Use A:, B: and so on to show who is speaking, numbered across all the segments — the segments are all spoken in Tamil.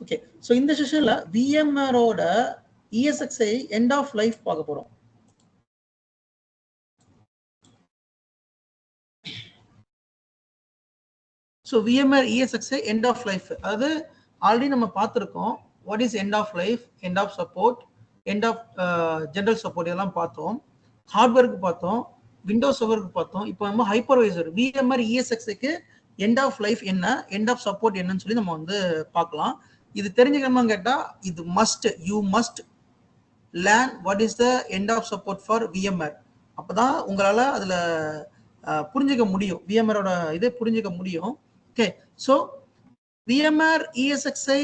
A: ஓகே ஸோ இந்த செஷன்ல விஎம்ஆரோட இஎஸ்எக்ஸ்ஐ எண்ட் ஆஃப் லைஃப் பார்க்க போகிறோம் so VMware ESXi end of life அதாவது ஆல்ரெடி நம்ம பார்த்துருக்கோம் what is end of life end of support end of general support இதெல்லாம் பார்த்தோம். ஹார்ட்வேருக்கு பார்த்தோம் விண்டோஸ் சர்வருக்கு பார்த்தோம். இப்போ நம்ம ஹைப்பர்வைசர் விஎம்ஆர் இஎஸ்எக்ஸ்க்கு எண்ட் ஆஃப் லைஃப் என்ன எண்ட் ஆஃப் சப்போர்ட் என்னன்னு சொல்லி நம்ம வந்து பார்க்கலாம். இது தெரிஞ்சுக்கணுமான்னு கேட்டால் இது must you must learn what is the end of support for VMware அப்போதான் உங்களால் அதில் புரிஞ்சுக்க முடியும். விஎம்ஆரோட இதை புரிஞ்சுக்க முடியும். ஓகே ஸோ விஎம்ஆர் இஎஸ்எக்ஸ்ஐ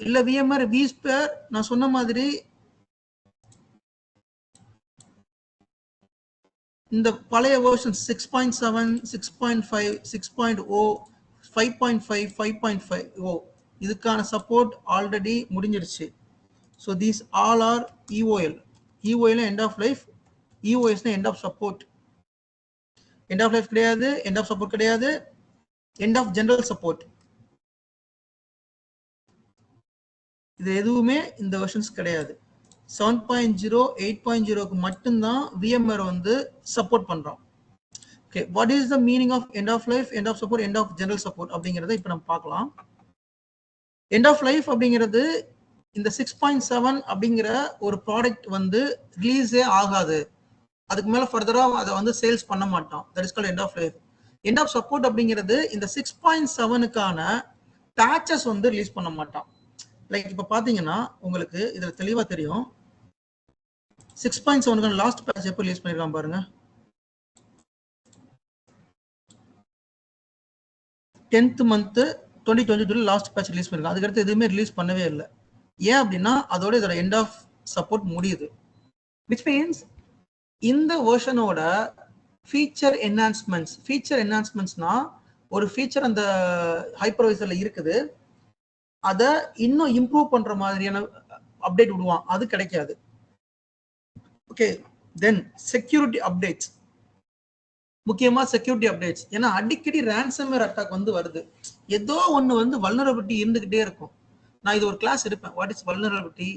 A: இல்லை விஎம்ஆர் வி ஸ்பேர் நான் சொன்ன மாதிரி இந்த பழைய version six point seven six point five six point O five point five five point five O இதுக்கான சப்போர்ட் ஆல்ரெடி முடிஞ்சிருச்சு. So these all are EOL EOL end of life இஓஎஸ்னா end of support end of life கிடையாது எண்ட் ஆஃப் சப்போர்ட் கிடையாது எண்ட் ஆஃப் ஜென்ரல் சப்போர்ட் இது எதுவுமே இந்த வெர்ஷன்ஸ் கிடையாது. Seven point zero eight point ஜீரோக்கு மட்டும்தான் விஎம்ஆர் வந்து சப்போர்ட் பண்றோம். Okay what is the meaning of end of life end of support end of general support அப்படிங்கிறத இப்போ நம்ம பார்க்கலாம். எண்ட் ஆஃப் லைஃப் அப்படிங்கிறது இந்த சிக்ஸ் பாயிண்ட் செவன் அப்படிங்கிற ஒரு ப்ராடக்ட் வந்து ரிலீஸே ஆகாது. அதுக்கு மேலே ஃபர்தராக அதை வந்து சேல்ஸ் பண்ண மாட்டோம். That is call end of life end of support அப்படிங்கிறது இந்த சிக்ஸ் பாயிண்ட் செவனுக்கான பேச்சஸ் வந்து ரிலீஸ் பண்ண மாட்டோம். லைக் இப்போ பார்த்தீங்கன்னா உங்களுக்கு இதில் தெளிவாக தெரியும். சிக்ஸ் பாயிண்ட் செவனுக்கான லாஸ்ட் பேட்ச் எப்போ ரிலீஸ் பண்ணியிருக்கான் பாருங்க. Tenth month twenty twenty two last patch release பண்ணிருக்கான் அதுக்கடுத்து எதுவுமே ரிலீஸ் பண்ணவே இல்லை. ஏன் அப்படின்னா அதோட இதோட எண்ட் ஆஃப் சப்போர்ட் முடியுது. விச் மீன்ஸ் இந்த வேர்ஷனோட ஃபீச்சர் என்ஹான்ஸ்மெண்ட்ஸ் ஃபீச்சர் என்ஹான்ஸ்மெண்ட்ஸ்னா ஒரு ஃபீச்சர் அந்த ஹைப்பர்வைசர்ல இருக்குது. அதை இன்னும் இம்ப்ரூவ் பண்ற மாதிரியான அப்டேட் விடுவான். அது கிடைக்காது. ஓகே தென் செக்யூரிட்டி அப்டேட்ஸ் முக்கியமா செக்யூரிட்டி அப்டேட்ஸ் ஏன்னா அடிக்கடி ரேன்சம்வேர் அட்டாக் வந்து வருது. ஏதோ ஒன்று வந்து வல்னரபிலிட்டி இருந்துகிட்டே இருக்கும். நான் இது ஒரு கிளாஸ் எடுப்பேன். வாட் இஸ் வல்னரபிலிட்டி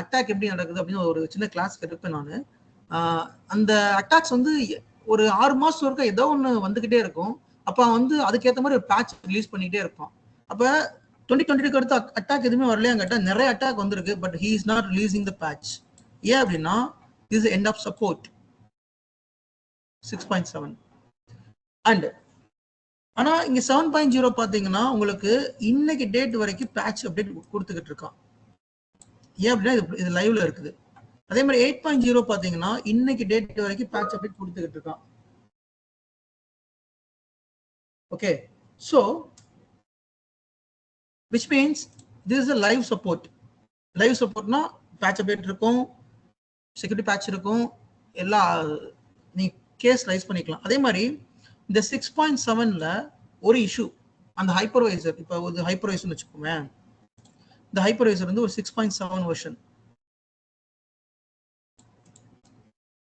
A: அட்டாக் எப்படி நடக்குது அப்படின்னு ஒரு சின்ன கிளாஸ் எடுப்பேன் நான். அந்த அட்டாக்ஸ் வந்து ஒரு ஆறு மாசம் வரைக்கும் ஏதோ ஒன்று வந்துகிட்டே இருக்கும். அப்போ வந்து அதுக்கேற்ற மாதிரி ஒரு பேட்ச் ரிலீஸ் பண்ணிக்கிட்டே இருப்பான். அப்போ டுவெண்ட்டி டுவெண்ட்டிக்கு அடுத்து அட்டாக் எதுவுமே வரலையா கேட்டால் நிறைய அட்டாக் வந்திருக்கு but he is not releasing the patch ஏன் அப்படின்னா is end of support six point seven and ஆனா இங்க செவன் பாயிண்ட் ஜீரோ பாத்தீங்கன்னா உங்களுக்கு இன்னைக்கு டேட் வரைக்கும் பேட்ச் அப்டேட் கொடுத்துக்கிட்டு இருக்கான். ஏன் அப்படின்னா இது இது லைவ்ல இருக்குது. அதே மாதிரி எயிட் பாயிண்ட் ஜீரோ பாத்தீங்கன்னா இன்னைக்கு டேட் வரைக்கும் பேட்ச் அப்டேட் கொடுத்துக்கிட்டு இருக்கான். Okay so which means this is a live support live சப்போர்ட்னா patch update இருக்கும் செக்யூரிட்டி பேட்ச் இருக்கும் எல்லா நீ கேஸ் ரைஸ் பண்ணிக்கலாம். அதே மாதிரி இந்த சிக்ஸ் பாயிண்ட் செவன்ல ஒரு இஷ்யூ அந்த ஹைப்பர்வைசர் இப்போ ஒரு ஹைப்பர்வைசர்னு வச்சுக்கோமே இந்த ஹைப்பர்வைசர் வந்து ஒரு சிக்ஸ் பாயிண்ட் செவன் வருஷன்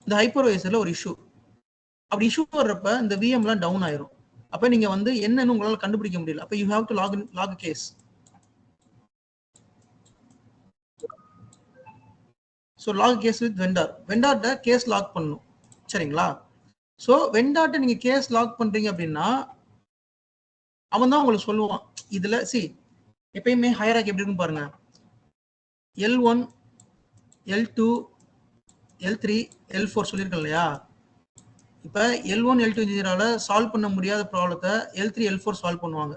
A: இந்த ஹைப்பர்வைசர்ல ஒரு இஷ்யூ அப்படி இஷ்யூ வர்றப்ப இந்த விஎம்லாம் டவுன் ஆயிரும். அப்ப நீங்க வந்து என்னன்னு உங்களால கண்டுபிடிக்க முடியல. அப்ப you have to log log case so log case with vendor வெண்டார்ட்ட case log பண்ணணும். சரிங்களா? ஸோ வெண்டாட்ட நீங்க கேஸ் லாக் பண்றீங்க அப்படின்னா அவன் தான் உங்களுக்கு சொல்லுவான். இதுல சி எப்பயுமே ஹையராக் எப்படி இருக்குன்னு பாருங்க. L one L two L three L four சொல்லியிருக்கேன் இல்லையா? இப்போ எல் ஒன் எல் டூ இன்ஜினியரால் சால்வ் பண்ண முடியாத ப்ராப்ளத்தை L three L four solve பண்ணுவாங்க.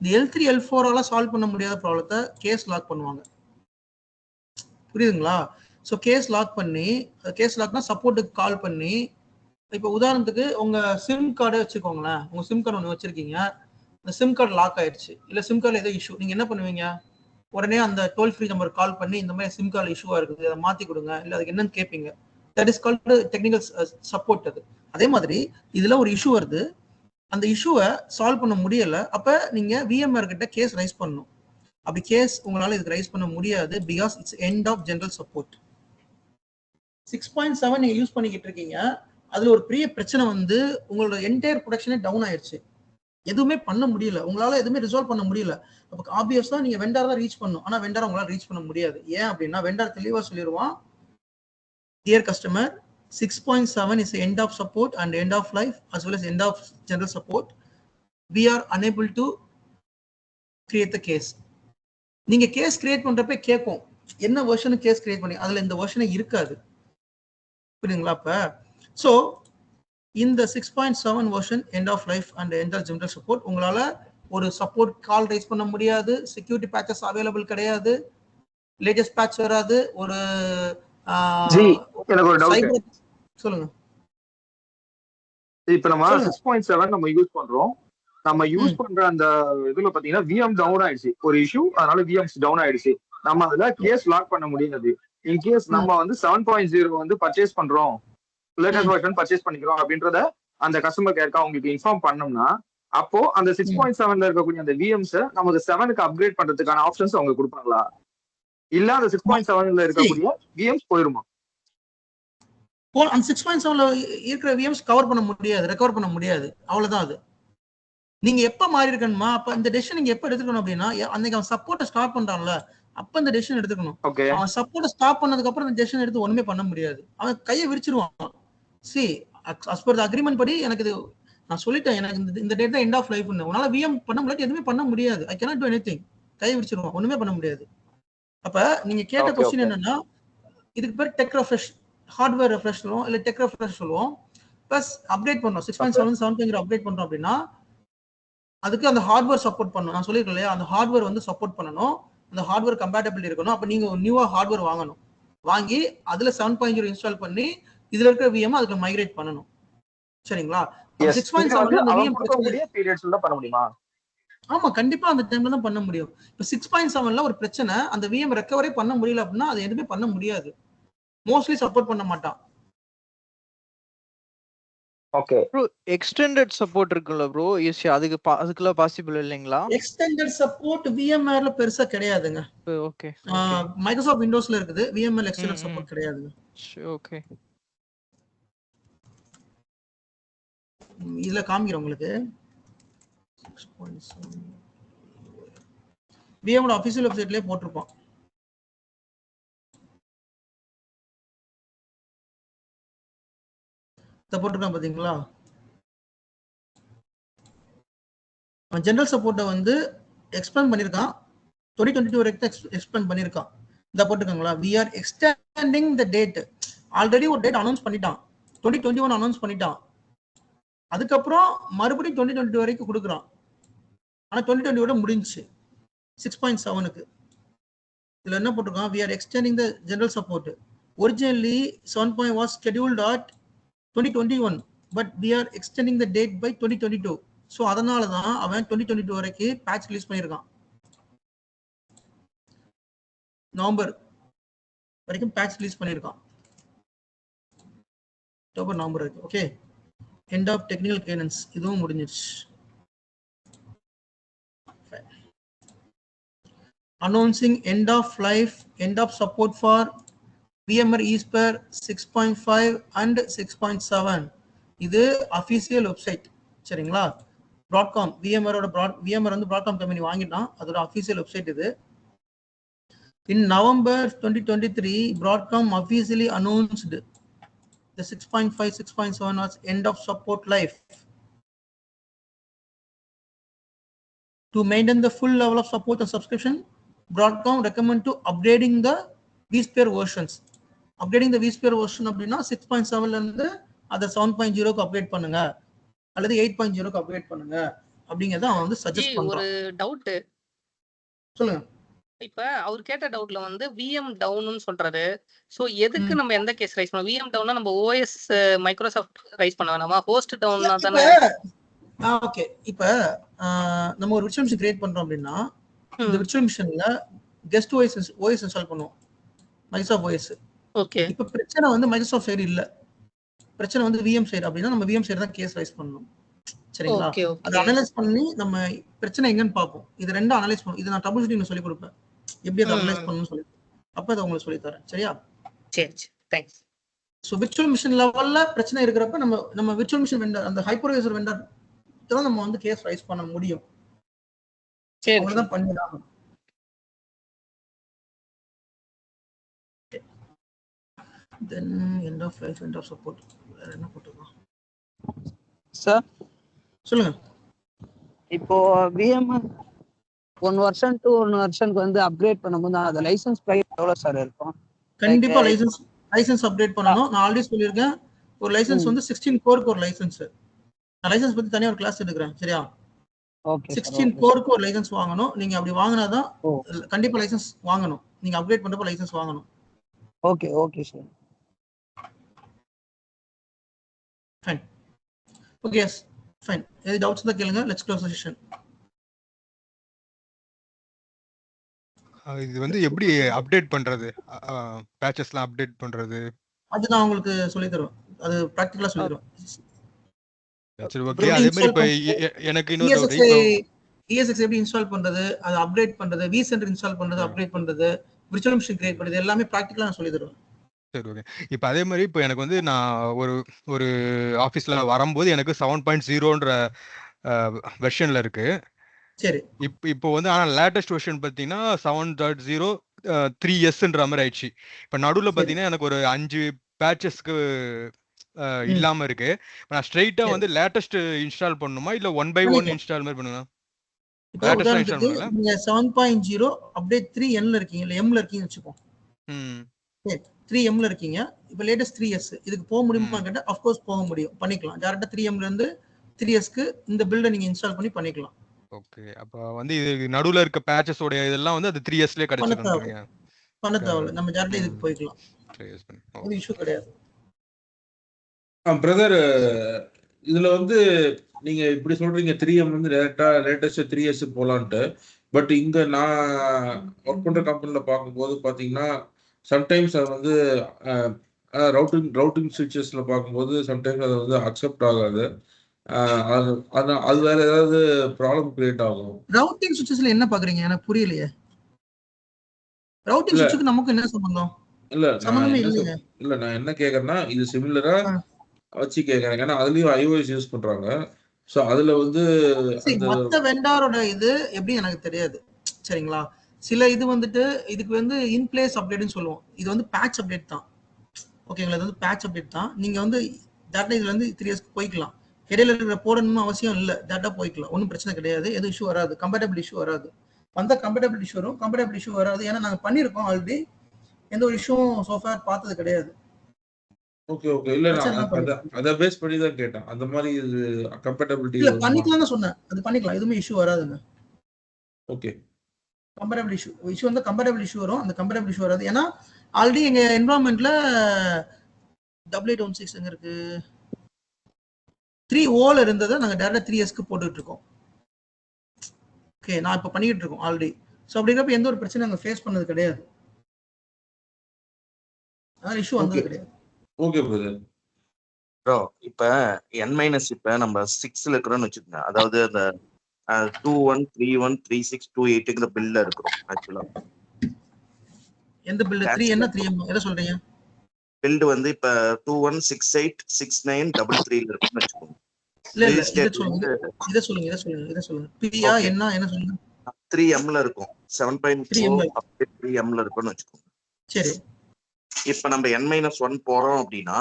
A: இந்த எல் த்ரீ எல் ஃபோரால் சால்வ் பண்ண முடியாத ப்ராப்ளத்தை கேஸ் லாக் பண்ணுவாங்க. புரியுதுங்களா? ஸோ கேஸ் லாக் பண்ணி கேஸ் லாக்னா சப்போர்ட்டுக்கு கால் பண்ணி இப்போ உதாரணத்துக்கு உங்க சிம் கார்டே வச்சுக்கோங்களேன். உங்க சிம் கார்டு ஒன்று வச்சிருக்கீங்க. அந்த சிம் கார்டு லாக் ஆயிடுச்சு. இல்லை சிம் கார்டில் ஏதோ இஷ்யூ நீங்கள் என்ன பண்ணுவீங்க? உடனே அந்த டோல் ஃப்ரீ நம்பர் கால் பண்ணி இந்த மாதிரி சிம் கார்டு இஷ்யூவாக இருக்குது. அதை மாற்றி கொடுங்க. இல்லை அதுக்கு என்னன்னு கேட்பீங்க that is called technical support அது. அதே மாதிரி இதில் ஒரு இஷ்யூ வருது. அந்த இஷ்யூவை சால்வ் பண்ண முடியலை. அப்போ நீங்கள் விஎம்ஆர் கிட்ட கேஸ் ரைஸ் பண்ணணும். அப்படி கேஸ் உங்களால் இதுக்கு ரைஸ் பண்ண முடியாது because it's end of general support six point seven நீங்கள் யூஸ் பண்ணிக்கிட்டு இருக்கீங்க. அதுல ஒரு பெரிய பிரச்சனை வந்து உங்களோட என்டையர் ப்ரொடக்ஷனே டவுன் ஆயிடுச்சு எதுவுமே பண்ண முடியல. உங்களால எதுவுமே ரிசால்வ் பண்ண முடியல. அப்போ ஆப்வியஸா நீங்க வெண்டார் தான் ரீச் பண்ணும். ஆனா வெண்டார் உங்களால ரீச் பண்ண முடியாது. ஏன் அப்படின்னா வெண்டார் தெளிவா சொல்லிடுவான் dear customer six point seven is end of support and end of life as well as end of general support we are unable to create the case நீங்க கேஸ் கிரியேட் பண்றப்ப கேட்கும். என்ன வெர்ஷனு கேஸ் கிரியேட் பண்ணி அதுல இந்த வெர்ஷனே இருக்காது. புரியுதுங்களா அப்ப? ஸோ இந்த six point seven version end of life and end of general support உங்களால ஒரு சப்போர்ட் கால் ரைஸ் பண்ண முடியாது செக்யூரிட்டி பேச்சஸ் அவைலபிள் கிடையாது லேட்டஸ்ட் பேட்ச் வராது ஒரு சொல்லுங்க.
B: இப்ப நம்ம. சிக்ஸ் பாயிண்ட் செவன் நம்ம யூஸ் பண்றோம். நம்ம யூஸ் பண்ற அந்த இதுல பாத்தீங்கன்னா விஎம் டவுன் ஆயிடுச்சு. ஒரு இஷ்யூ அதனால விஎம்ஸ் டவுன் ஆயிடுச்சு. நம்ம அதுல கேஸ் லாக் பண்ண முடியாது. இன் கேஸ் நம்ம வந்து செவன் பாயிண்ட் ஜீரோ வந்து பர்ச்சேஸ் பண்றோம். லேட்டஸ்ட் வெர்ஷன் பர்ச்சேஸ் பண்ணிக்கிறோம் அப்படின்றத அந்த கஸ்டமர் கேர்க்கு அவங்களுக்கு இன்ஃபார்ம் பண்ணோம்னா அப்போ அந்த சிக்ஸ். பாயிண்ட் செவன்ல இருக்கக்கூடிய அந்த விஎம்ஸ் நமக்கு செவனுக்கு அப்கிரேட் பண்றதுக்கான ஆப்ஷன்ஸ் அவங்க கொடுப்பாங்களா? இல்ல அந்த சிக்ஸ் பாயிண்ட் செவன்ல இருக்கக்கூடிய விஎம்ஸ் போயிருமா?
A: அந்த சிக்ஸ் பாயிண்ட் செவன்ல இருக்கிற விஎம்ஸ் கவர் பண்ண முடியாது ரெக்கவர் பண்ண முடியாது. அவ்வளவுதான் அது. நீங்க எப்ப மாறி இருக்கணுமா? அப்ப இந்த டெசிஷன் நீங்க எப்ப எடுத்துக்கணும் அப்படின்னா அன்னைக்கு அவன் சப்போர்ட்டை ஸ்டாப் பண்றான்ல அப்ப இந்த டெசிஷன் எடுத்துக்கணும். அவன் சப்போர்ட்டை ஸ்டாப் பண்ணதுக்கு அப்புறம் இந்த டெசிஷன் எடுத்து ஒண்ணுமே பண்ண முடியாது. அவன் கையை விரிச்சிருவான். சி அஸ் பர் அக்ரிமெண்ட் படி எனக்கு இது நான் சொல்லிட்டேன் எனக்கு இந்த- இந்த டேட் தான் எண்ட் ஆஃப் லைஃப் உன்னால விஎம் பண்ண முடியாது எதுவுமே பண்ண முடியாது. ஐ கேனாட் டு எனி கை விரிச்சிருவான் ஒண்ணுமே பண்ண முடியாது. அப்ப நீங்க கேட்ட கொஸ்டின். என்னன்னா இதுக்கு பேர் டெக் ரெஃப்ரெஷ் ஹார்ட்வேர் ரெஃப்ரெஷ் சொல்லுவோம் இல்ல டெக் ரெஃப்ரெஷ் சொல்லுவோம். ப்ளஸ் அப்டேட் பண்றோம் six point seven seven point update பண்றோம் அப்படின்னா அதுக்கு அந்த ஹார்ட்வேர் சப்போர்ட் பண்ணணும். நான் சொல்லியிருக்கேன் இல்லையா அந்த ஹார்ட்வேர் வந்து சப்போர்ட் பண்ணணும். அந்த ஹார்ட்வேர் கம்பேட்டபிள் இருக்கணும். அப்ப நீங்க ஒரு நியூவா ஹார்ட்வேர் வாங்கணும். வாங்கி அதுல செவன் பாயிண்ட் ஜீரோ இன்ஸ்டால் பண்ணி இதுல இருக்கிற விஎம் அதுக்கு மைக்ரேட் பண்ணணும். சரிங்களா. சிக்ஸ் பாயிண்ட்
B: இது வந்து
A: செவன் அந்த
B: அவன்
A: விஎம்
B: கொடுக்கக்கூடிய பீரியட்ஸ்ல தான் பண்ண முடியுமா?
A: ஆமா கண்டிப்பா அந்த டைம்ல தான் பண்ண முடியும். இப்ப சிக்ஸ் பாயிண்ட் செவன்ல ஒரு பிரச்சனை அந்த விஎம் ரெக்கவரே பண்ண முடியல அப்படின்னா அது எதுவுமே பண்ண முடியாது. மோஸ்ட்லி சப்போர்ட் பண்ண மாட்டான்.
B: ஓகே
C: ப்ரோ எக்ஸ்டெண்டட் சப்போர்ட் இருக்குல்ல ப்ரோ எஸ் அதுக்கு அதுக்கெல்லாம் பாசிபிள் இல்லைங்களா?
A: எக்ஸ்டெண்டட் சப்போர்ட் விஎம்ஆர்ல பெருசா கிடையாதுங்க.
C: ஓகே
A: மைக்ரோசாஃப்ட் விண்டோஸ்ல இருக்குது. விஎம்எல் எக்ஸ்டெண்டட் சப்போர்ட் கிடையாதுங்க.
C: ஓகே
A: இதுல காமிக்கிறேன் உங்களுக்கு. விஎமோட அஃபிஷியல் வெப்சைட்லயே போட்டிருப்பான் இதை போட்டிருக்கான் பாத்தீங்களா? ஜெனரல் சப்போர்ட்டை வந்து எக்ஸ்பிளைன் பண்ணியிருக்கான். டுவெண்ட்டி டுவெண்ட்டி டூ வரைக்கும் எக்ஸ்பிளைன் பண்ணியிருக்கான். இதை போட்டிருக்காங்களா? We are extending the date already ஒரு டேட் அனௌன்ஸ் பண்ணிட்டான். டுவெண்ட்டி டுவெண்ட்டி ஒன் அனௌன்ஸ் பண்ணிட்டான். அதுக்கப்புறம் மறுபடியும் டுவெண்ட்டி டுவெண்ட்டி வரைக்கும் கொடுக்குறான். ஆனால் டுவெண்ட்டி டுவெண்ட்டியோட முடிஞ்சுச்சு. சிக்ஸ் பாயிண்ட் செவனுக்கு இதில் என்ன போட்டிருக்கான்? We are extending the general support originally seven point was scheduled at twenty twenty one but we are extending the date by twenty twenty two so அதனால தான் அவன் டுவெண்ட்டி டுவெண்ட்டி டூ வரைக்கும் பேட்ச் ரிலீஸ் பண்ணியிருக்கான். நவம்பர் வரைக்கும் பேட்ச் ரிலீஸ் பண்ணியிருக்கான். அக்டோபர் நவம்பர் வரைக்கும் okay end of technical cadence இதுவும் முடிஞ்சிருச்சு. Announcing end of life end of support for VMware vSphere six point five and six point seven இது அஃபீஷியல் வெப்சைட் சரிங்களா? ப்ராட்காம் விஎம்ஆரோட ப்ராட் விஎம்ஆர் வந்து ப்ராட்காம் கம்பெனி வாங்கிட்டான். அதோட அஃபீஷியல் வெப்சைட் இது. Then November twenty twenty three Broadcom officially announced the 6.5, 6.7 was end of support life. To maintain the full level of support and subscription, Broadcom recommend to upgrading the vSphere versions. Upgrading the vSphere version அப்படின்னா சிக்ஸ் பாயிண்ட் செவன்ல இருந்து அதை செவன் பாயிண்ட் ஜீரோக்கு அப்டேட் பண்ணுங்க அல்லது எயிட் பாயிண்ட் ஜீரோக்கு அப்டேட் பண்ணுங்க அப்படிங்கறத அவன் வந்து சஜஸ்ட்
D: ஒரு
A: பண்றான்
D: டவுட்
A: சொல்லுங்க
D: இப்ப அவர் கேட்ட டவுட்ல வந்து விஎம் டவுன்னு சொல்றாரு. சோ எதுக்கு. நம்ம எந்த கேஸ் ரைஸ் பண்ணோம்? விஎம் டவுன்னா நம்ம ஓஎஸ் மைக்ரோசாஃப்ட் ரைஸ் பண்ண வேணாமா? ஹோஸ்ட் டவுன்னா தானே?
A: ஓகே இப்ப நம்ம ஒரு விர்ச்சுவல் மிஷின் கிரியேட் பண்றோம் அப்படின்னா இந்த. விர்ச்சுவல் மிஷின்ல கெஸ்ட் ஓஎஸ் ஓஎஸ் இன்ஸ்டால் பண்ணுவோம். மைக்ரோசாஃப்ட் ஓஎஸ்
D: ஓகே
A: இப்ப பிரச்சனை வந்து மைக்ரோசாஃப்ட் சைடு இல்ல. பிரச்சனை வந்து விஎம் சைடு அப்படின்னா நம்ம விஎம் சைடு தான் கேஸ் ரைஸ் பண்ணணும். சரிங்களா? அதை அனலைஸ் பண்ணி நம்ம பிரச்சனை எங்கன்னு பார்ப்போம். இது ரெண்டும் அனலைஸ் பண்ணும் இது நான் ட்ரபிள் ஷூட்டிங் சொல்லி கொடுப்பேன். எப்படி அதை. அனலைஸ் பண்ணணும்னு சொல்லி அப்ப அதை உங்களுக்கு சொல்லி தரேன். சரியா?
D: சரி சரி. தேங்க்ஸ்
A: ஸோ விர்ச்சுவல் மிஷின் லெவல்ல பிரச்சனை இருக்கிறப்ப நம்ம நம்ம விர்ச்சுவல் மிஷின் வெண்டர் அந்த ஹைப்பர்வைசர் வெண்டர் தான் நம்ம வந்து கேஸ் ரைஸ் பண்ண முடியும்.
D: சரி.
A: அவ்வளவுதான் பண்ணிடலாம் then end of life end of support வேற என்ன போட்டுக்கலாம்?
E: சார்
A: சொல்லுங்க.
E: இப்போ VM one version to one வருஷனுக்கு வந்து அப்கிரேட் பண்ணும்போது அந்த லைசன்ஸ் ப்ரைஸ் எவ்வளவு சார் இருக்கும்?
A: கண்டிப்பா லைசன்ஸ் லைசன்ஸ் அப்டேட் பண்ணணும். நான் ஆல்ரெடி சொல்லியிருக்கேன். ஒரு லைசன்ஸ் வந்து சிக்ஸ்டீன் கோருக்கு ஒரு லைசன்ஸ் நான் லைசன்ஸ் பத்தி தனியா ஒரு கிளாஸ் எடுக்கிறேன். சரியா? சிக்ஸ்டீன் கோருக்கு ஒரு லைசன்ஸ் வாங்கணும். நீங்க அப்படி வாங்கினாதான். கண்டிப்பா லைசன்ஸ் வாங்கணும். நீங்க அப்டேட் பண்றப்ப லைசன்ஸ் வாங்கணும்.
E: Okay okay sir
A: fine okay yes fine எது டவுட்ஸ் இருந்தா கேளுங்க. லெட்ஸ் க்ளோஸ் செஷன்
F: இது வந்து எப்படி அப்டேட் பண்றது? பேச்சஸ்லாம் அப்டேட் பண்றது?
A: அது நான் உங்களுக்கு சொல்லி தருவேன். அது ப்ராக்டிகலா சொல்லி தருவேன்.
F: சரி ஓகே அதே மாதிரி இப்ப எனக்கு இன்னொரு.
A: ESX எப்படி இன்ஸ்டால் பண்றது? அதை அப்டேட் பண்றது? வி சென்டர் இன்ஸ்டால் பண்றது அப்டேட் பண்றது? விர்ச்சுவல் மிஷின் கிரியேட் பண்றது? எல்லாமே ப்ராக்டிகலா நான் சொல்லி தருவேன்.
F: சரி ஓகே இப்போ அதே மாதிரி இப்போ எனக்கு வந்து நான் ஒரு ஒரு ஆஃபீஸில் வரும்போது எனக்கு செவன் பாயிண்ட் ஜீரோன்ற வெர்ஷனில் இருக்கு.
A: சரி.
F: இப்போ இப்போ வந்து ஆனால் லேட்டஸ்ட் வெர்ஷன் பார்த்தீங்கன்னா செவன் டாட் ஜீரோ த்ரீ எஸ்ன்ற மாதிரி ஆயிடுச்சு. இப்போ நடுவில் பார்த்தீங்கன்னா எனக்கு ஒரு அஞ்சு பேட்சஸ்க்கு இல்லாம இருக்கு. நான் ஸ்ட்ரைட்டா. வந்து லேட்டஸ்ட் இன்ஸ்டால் பண்ணுமா இல்ல ஒன் பை ஒன். இன்ஸ்டால் மாதிரி இல்ல?
A: நீங்க seven point zero update three என்ல இருக்கீங்க. இல்ல எம்ல இருக்கீங்கன்னு வச்சுப்போம்
F: ம்.
A: த்ரீ எம்ல இருக்கீங்க. இப்போ லேட்டஸ்ட் த்ரீ எஸ் இதுக்கு போக முடியுமா கேட்டா அஃப்கோர்ஸ் போக முடியும். பண்ணிக்கலாம். டேரக்டா த்ரீ எம்ல இருந்து த்ரீ எஸ்க்கு இந்த பில்டை நீங்க இன்ஸ்டால் பண்ணி பண்ணிக்கலாம்.
F: ஓகே. அப்ப வந்து இது நடுவுல இருக்க பேச்சஸ் உடைய இதெல்லாம் வந்து அது த்ரீ இயர்ஸ்லயே கிடைச்சிருக்கீங்க
A: பண்ண தேவையில்ல நம்ம டேரக்டா இதுக்கு போய்க்கலாம்.
F: த்ரீ இயர்ஸ் பண்ணி.
A: அது இஷ்யூ கிடையாது.
G: பிரதர் இதுல வந்து நீங்க இப்படி சொல்றீங்க த்ரீ எம் வந்து டேரக்டா லேட்டஸ்ட் த்ரீ இயர்ஸ் போலான்ட்டு. பட் இங்க நான் ஒர்க் பண்ற கம்பெனில பார்க்கும்போது பாத்தீங்கன்னா சம்டைம்ஸ் அது வந்து ரவுட்டிங் ரவுட்டிங் சுவிச்சஸ்ல பார்க்கும்போது சம்டைம்ஸ் அது வந்து அக்செப்ட் ஆகாது. அது அது- வேற ஏதாவது ப்ராப்ளம் கிரியேட் ஆகும்?
A: ரவுட்டிங் சுவிச்சஸ்ல என்ன பாக்குறீங்க? எனக்கு புரியலையே. ரவுட்டிங். சுவிட்சுக்கு நமக்கு என்ன சம்பந்தம்?
G: இல்ல
A: சம்பந்தமே இல்லைங்க
G: இல்ல நான் என்ன கேக்குறேன்னா இது சிமிலரா. வச்சு கேக்குறேன். ஏன்னா அதுலயும் ஐஓஎஸ் யூஸ் பண்றாங்க. சோ அதுல வந்து
A: மத்த வெண்டாரோட இது எப்படி எனக்கு தெரியாது. சரிங்களா? சில இது வந்துட்டு இதுக்கு வந்து இன் பிளேஸ் அப்டேட்னு சொல்லுவோம். இது வந்து பேட்ச் அப்டேட் தான். ஓகேங்களா இது வந்து பேட்ச் அப்டேட் தான். நீங்க வந்து டேட்டா இதுல இருந்து த்ரீ இயர்ஸ்க்கு போய்க்கலாம். இடையில இருக்கிற போடணும்னு அவசியம் இல்லை. டேட்டா போய்க்கலாம். ஒன்றும் பிரச்சனை கிடையாது. எதுவும் இஷ்யூ வராது. கம்பேட்டபிள் இஷ்யூ வராது. வந்த கம்பேட்டபிள் இஷ்யூ வரும். கம்பேட்டபிள் இஷ்யூ வராது. ஏன்னா நாங்க பண்ணியிருக்கோம் ஆல்ரெடி எந்த ஒரு இஷ்யூவும் சோஃபார் பார்த்தது கிடையாது.
G: ஓகே ஓகே இல்ல நான் அத பேஸ் பண்ணி தான் கேட்டேன். அந்த மாதிரி இது கம்பேட்டபிலிட்டி
A: இல்ல பண்ணிக்கலாம் தான் சொன்னேன். அது பண்ணிக்கலாம். எதுவுமே இஷ்யூ வராதுங்க.
G: ஓகே
A: கம்பேரபிள் இஷ்யூ இஷ்யூ வந்து கம்பேரபிள் இஷ்யூ வரும். அந்த கம்பேரபிள் இஷ்யூ வராது. ஏன்னா ஆல்ரெடி எங்க என்வரான்மெண்ட்ல டபுள் எயிட் ஒன் சிக்ஸ் எங்க இருக்கு? த்ரீ ஓல இருந்ததை நாங்க டேரக்டா த்ரீ எஸ்க்கு போட்டுட்டு இருக்கோம் ஓகே நான் இப்ப பண்ணிட்டு இருக்கோம் ஆல்ரெடி ஸோ அப்படிங்கிறப்ப எந்த ஒரு பிரச்சனை நாங்க ஃபேஸ் பண்ணது கிடையாது. அதனால இஷ்யூ வந்தது. கிடையாது.
G: ஓகே பிரதர்
H: ப்ரோ இப்ப என் மைனஸ் இப்ப நம்ம சிக்ஸ்ல இருக்கிறோம்னு வச்சுக்கோங்க. அதாவது அந்த two one three one three six two எயிட்டுங்கிற பில்ல இருக்கிறோம் ஆக்சுவலா
A: எந்த பில்டு த்ரீ என்ன? த்ரீ எதை சொல்றீங்க?
H: பில்டு வந்து இப்ப two one six eight six nine double த்ரீல இருக்குன்னு வச்சுக்கோங்க.
A: இதை இதை இதை இதை
H: த்ரீ எம்ல இருக்கும். செவன் பாயிண்ட்
A: 3M ல
H: ஃபோர் த்ரீ எம்ல இருக்கும்னு வச்சுக்கோங்க.
A: சரி.
H: இப்ப நம்ம என் மைனஸ் ஒன் போறோம் அப்படின்னா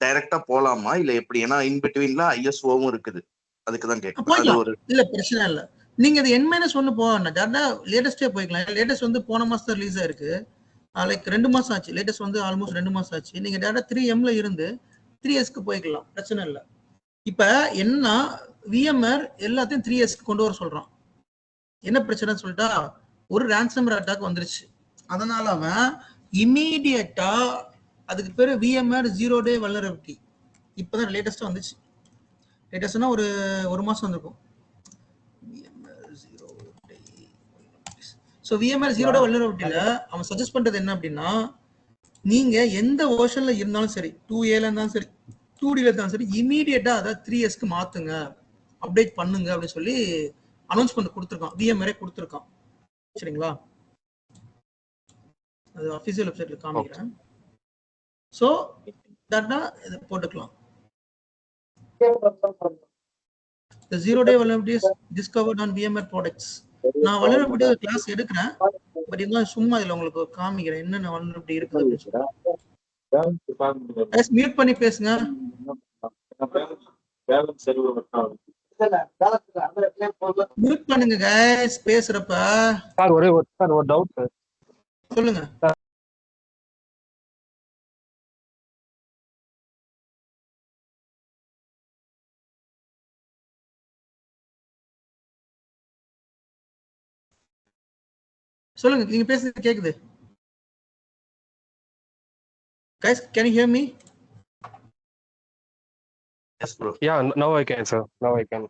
H: டைரக்டா போலாமா? இல்ல எப்படி? ஏன்னா இன் பிட்வீன்ல ஐஎஸ்ஓவும் இருக்குது. அதுக்கு தான் கேட்கணும்
A: இல்ல பிரச்சனை இல்ல. நீங்க அது என் மைனஸ் ஒன்னு போக வேண்டாம் லேட்டஸ்டே போய்க்கலாம். லேட்டஸ்ட் வந்து போன மாசம் ரிலீஸ் ஆயிருக்கு. லைக் ரெண்டு மாசம் ஆச்சு. லேட்டஸ்ட் வந்து ஆல்மோஸ்ட் ரெண்டு மாசம் ஆச்சு. நீங்க டேரக்டா த்ரீ எம்ல இருந்து த்ரீ எஸ்க்கு போய்க்கலாம். பிரச்சனை இல்லை. இப்ப என்ன விஎம்ஆர் எல்லாத்தையும் த்ரீ எஸ்க்கு கொண்டு வர சொல்றான். என்ன பிரச்சனைன்னு சொல்லிட்டா ஒரு ரேன்சமர் அட்டாக் வந்துருச்சு. அதனால அவன் இமீடியட்டா அதுக்கு பேர் விஎம்ஆர் ஜீரோ டே வல்லரபிலிட்டி இப்பதான் லேட்டஸ்டா வந்துச்சு. லேட்டஸ்ட்னா ஒரு ஒரு மாசம் வந்திருக்கும். ஸோ விஎம்ஆர் ஜீரோட வல்னரபிலிட்டியில அவன் சஜஸ்ட் பண்றது என்ன அப்படின்னா நீங்க எந்த ஓஷன்ல இருந்தாலும் சரி டூ ஏல இருந்தாலும் சரி டூ டில இருந்தாலும் சரி இமீடியட்டா அதை த்ரீ எஸ்க்கு மாத்துங்க அப்டேட் பண்ணுங்க அப்படின்னு சொல்லி அனௌன்ஸ்மெண்ட் கொடுத்துருக்கான். விஎம்ஆரே கொடுத்துருக்கான். சரிங்களா? அது அஃபிஷியல் வெப்சைட்ல காமிக்கிறேன். ஸோ தட்னா இதை போட்டுக்கலாம். The zero day vulnerabilities discovered on VMware products. நான் vulnerability கிளாஸ் எடுக்கிறேன். பட் இருந்தாலும் சும்மா இதுல உங்களுக்கு காமிக்கிறேன். என்னென்ன vulnerability இருக்குது அப்படின்னு சொல்லி மியூட் பண்ணி பேசுங்க. மியூட் பண்ணுங்க guys பேசுறப்ப.
I: சார் ஒரே ஒரு சார் ஒரு டவுட் சார்.
A: சொல்லுங்க. சொல்லுங்க நீங்க பேசுறது கேக்குது. Guys can you hear me?
H: Yes bro
I: ya no I can sir no I can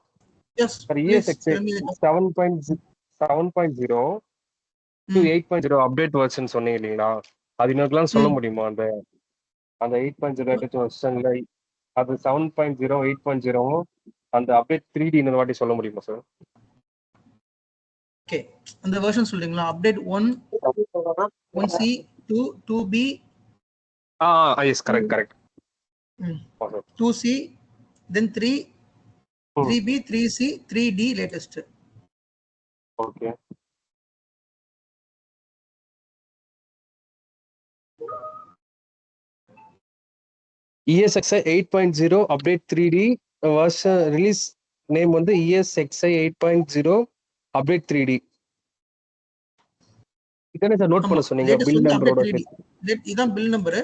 A: yes
I: point zero two eight point zero update version சொன்னீங்க இல்லைங்களா? அது இன்னொருக்கெல்லாம் சொல்ல
A: ம்.
I: முடியுமா அந்த அந்த எயிட் பாயிண்ட் ஜீரோ எட்டு வெர்ஷன்ல அது seven point zero eight point ஜீரோவும் அந்த அப்டேட் த்ரீ டி இன்னொரு வாட்டி சொல்ல முடியுமா சார்
A: okay. அந்த வெர்ஷன் சொல்றீங்களா? Update one one C two two B
I: ஆ எஸ் கரெக்ட் கரெக்ட்
A: ம். Two C then three three B three C three D latest
I: okay ESXi eight point zero update three D version release name வந்து E ESXi eight point zero update three D இதானே சார் நோட் பண்ண சொன்னீங்க பில் நம்பரோட
A: இதான் பில் நம்பர்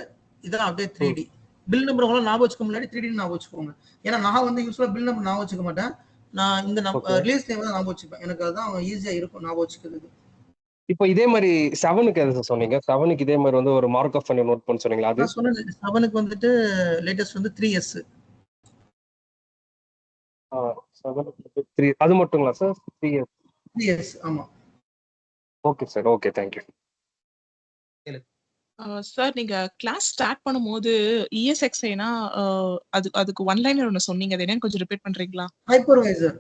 A: இதான் update three D build number உங்களால ஞாபகம் வச்சுக்க முன்னாடி த்ரீ டி ஞாபகம் வச்சுக்கோங்க. ஏன்னா நான் வந்து யூஸ்வலா பில் நம்பர் ஞாபகம் வச்சுக்க மாட்டேன். நான் இந்த. ரிலீஸ் டைம் தான் ஞாபகம் வச்சுப்பேன். எனக்கு அதுதான் ஈஸியா இருக்கும் ஞாபகம் வச்சுக்கிறது.
I: இப்போ இதே மாதிரி செவனுக்கு எது சொன்னீங்க? செவனுக்கு இதே மாதிரி வந்து ஒரு மார்க் ஆஃப் பண்ணி நோட் பண்ண சொன்னீங்களா அது?
A: சொன்னேன் செவனுக்கு வந்துட்டு லேட்டஸ்ட் வந்து த்ரீ எஸ்
I: த்ரீ அது மட்டுங்களா சார் த்ரீ
A: த்ரீ எஸ் ஆமா.
I: Okay sir okay thank you
J: sir நீங்க கிளாஸ் ஸ்டார்ட் பண்ணும்போது E இஎஸ்எக்ஸ்ஐனா அது அதுக்கு ஒன் லைனர் ஒன்று சொன்னீங்க. அது என்னன்னு கொஞ்சம் ரிப்பீட் பண்றீங்களா?
A: ஹைப்பர்வைசர்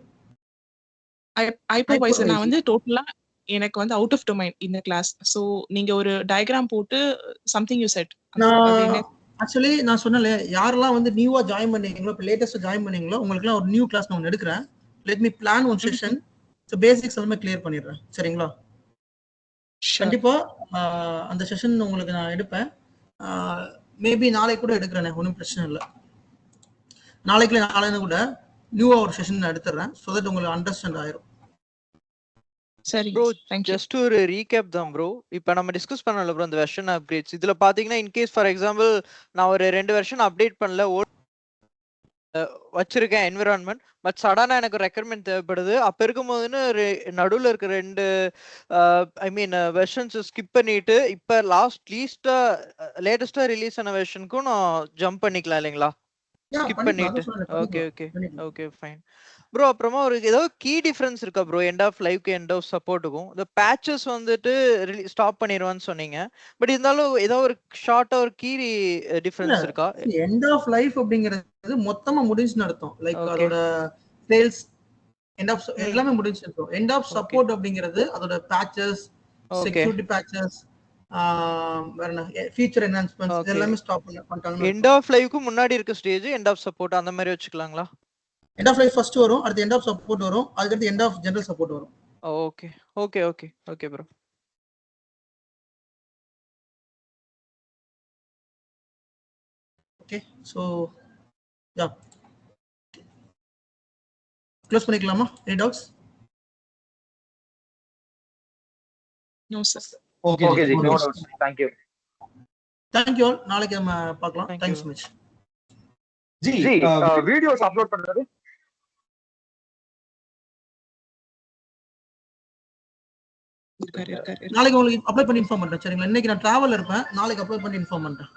J: ஹைப்பர்வைசர் நான்
A: Hypervisor.
J: வந்து டோட்டலா எனக்கு வந்து அவுட் ஆஃப் டொமைன் இந்த கிளாஸ் சோ நீங்க ஒரு டயக்ராம் போட்டு சம்திங் யூ செட்
A: ஆக்சுவலி நான் சொன்னல யாரெல்லாம் வந்து நியூவா ஜாயின் பண்ணீங்களோ இப்போ லேட்டஸ்டா ஜாயின் பண்ணீங்களோ உங்களுக்குலாம் ஒரு நியூ கிளாஸ் நான் ஒன்று எடுக்கிறேன். Let me plan one session so basics எல்லாமே கிளியர் பண்ணிடுறேன். சரிங்களா? கண்டிப்பா அந்த செஷன் உங்களுக்கு நான் எடுப்பேன். மேபி நாளைக்கு கூட எடுக்கிறேன் ஒன்றும் பிரச்சனை இல்லை. நாளைக்கு நாளைக்கு கூட நியூவா ஒரு செஷன் நான் எடுத்துறேன் ஸோ தட் உங்களுக்கு அண்டர்ஸ்டாண்ட் ஆயிரும்.
J: சரி
C: ப்ரோ ஜஸ்ட் ஒரு ரீகேப் தான் ப்ரோ இப்போ நம்ம டிஸ்கஸ் பண்ணல ப்ரோ இந்த வெர்ஷன் அப்டேட்ஸ் இதுல பாத்தீங்கன்னா இன்கேஸ் ஃபார் எக்ஸாம்பிள் நான் ஒரு ரெண்டு வெர்ஷன் அப்டேட் பண்ணல ஓ வச்சிருக்கேன் என்விரான்மெண்ட் பட் சடனா எனக்கு ரெக்குயர்மெண்ட் தேவைப்படுது. அப்ப இருக்கும்போதுன்னு நடுவில் இருக்கிற ரெண்டு ஐ மீன் வெர்ஷன்ஸ் ஸ்கிப் பண்ணிட்டு இப்ப லாஸ்ட் லீஸ்டா லேட்டஸ்டா ரிலீஸ் ஆன வெர்ஷனுக்கும் நான் ஜம்ப் பண்ணிக்கலாம் இல்லைங்களா? ஸ்கிப் பண்ணிட்டு. Okay okay. Okay fine bro அப்புறமா ஒரு ஏதோ கீ டிஃபரன்ஸ் இருக்கா ப்ரோ எண்ட் ஆஃப் லைஃப்க்கு எண்ட் ஆஃப் சப்போர்ட்டுக்கும் இந்த பேச்சஸ் வந்துட்டு ஸ்டாப் பண்ணிடுவான்னு சொன்னீங்க. பட் இருந்தாலும் ஏதோ ஒரு ஷார்ட்டா ஒரு கீ டிஃபரன்ஸ் இருக்கா?
A: எண்ட் ஆஃப் லைஃப் அப்படிங்கிறது மொத்தமா முடிஞ்சுன்னு அர்த்தம். லைக். அதோட சேல்ஸ் எண்ட் ஆஃப் எல்லாமே முடிஞ்சு இருக்கும் எண்ட் ஆஃப் சப்போர்ட் அப்படிங்கிறது அதோட
C: Okay.
A: செக்யூரிட்டி என்ன ஃபீச்சர் என்ஹான்ஸ்மெண்ட்ஸ்
C: Okay.
A: எல்லாமே ஸ்டாப் பண்ண பண்ணிட்டாங்க
C: எண்ட் ஆஃப் லைஃப்க்கு முன்னாடி இருக்க ஸ்டேஜ் எண்ட் ஆஃப் சப்போர்ட் அந்த மாதிரி வச்சுக்கலாங்களா?
A: எண்ட் ஆஃப் லைஃப் ஃபர்ஸ்ட் வரும் அடுத்து எண்ட் ஆஃப் சப்போர்ட் வரும் அதுக்கடுத்து எண்ட் ஆஃப் ஜெனரல் சப்போர்ட் வரும்.
C: Okay okay okay okay bro
A: okay so ya close பண்ணிக்கலாமா? Any doubts
J: no sir
B: okay okay ji no doubts thank you
A: thank you all நாளைக்கு நம்ம பார்க்கலாம். Thanks so much
B: ji videos upload பண்றது?
J: இருக்காரு இருக்காரு.
A: நாளைக்கு உங்களுக்கு அப்ளை பண்ணி இன்ஃபார்ம் பண்றேன். சரிங்களா? இன்னைக்கு நான் டிராவல் இருப்பேன். நாளைக்கு அப்ளை பண்ணி இன்ஃபார்ம் பண்றேன்.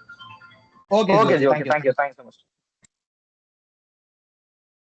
B: Okay ji okay thank you thanks so much.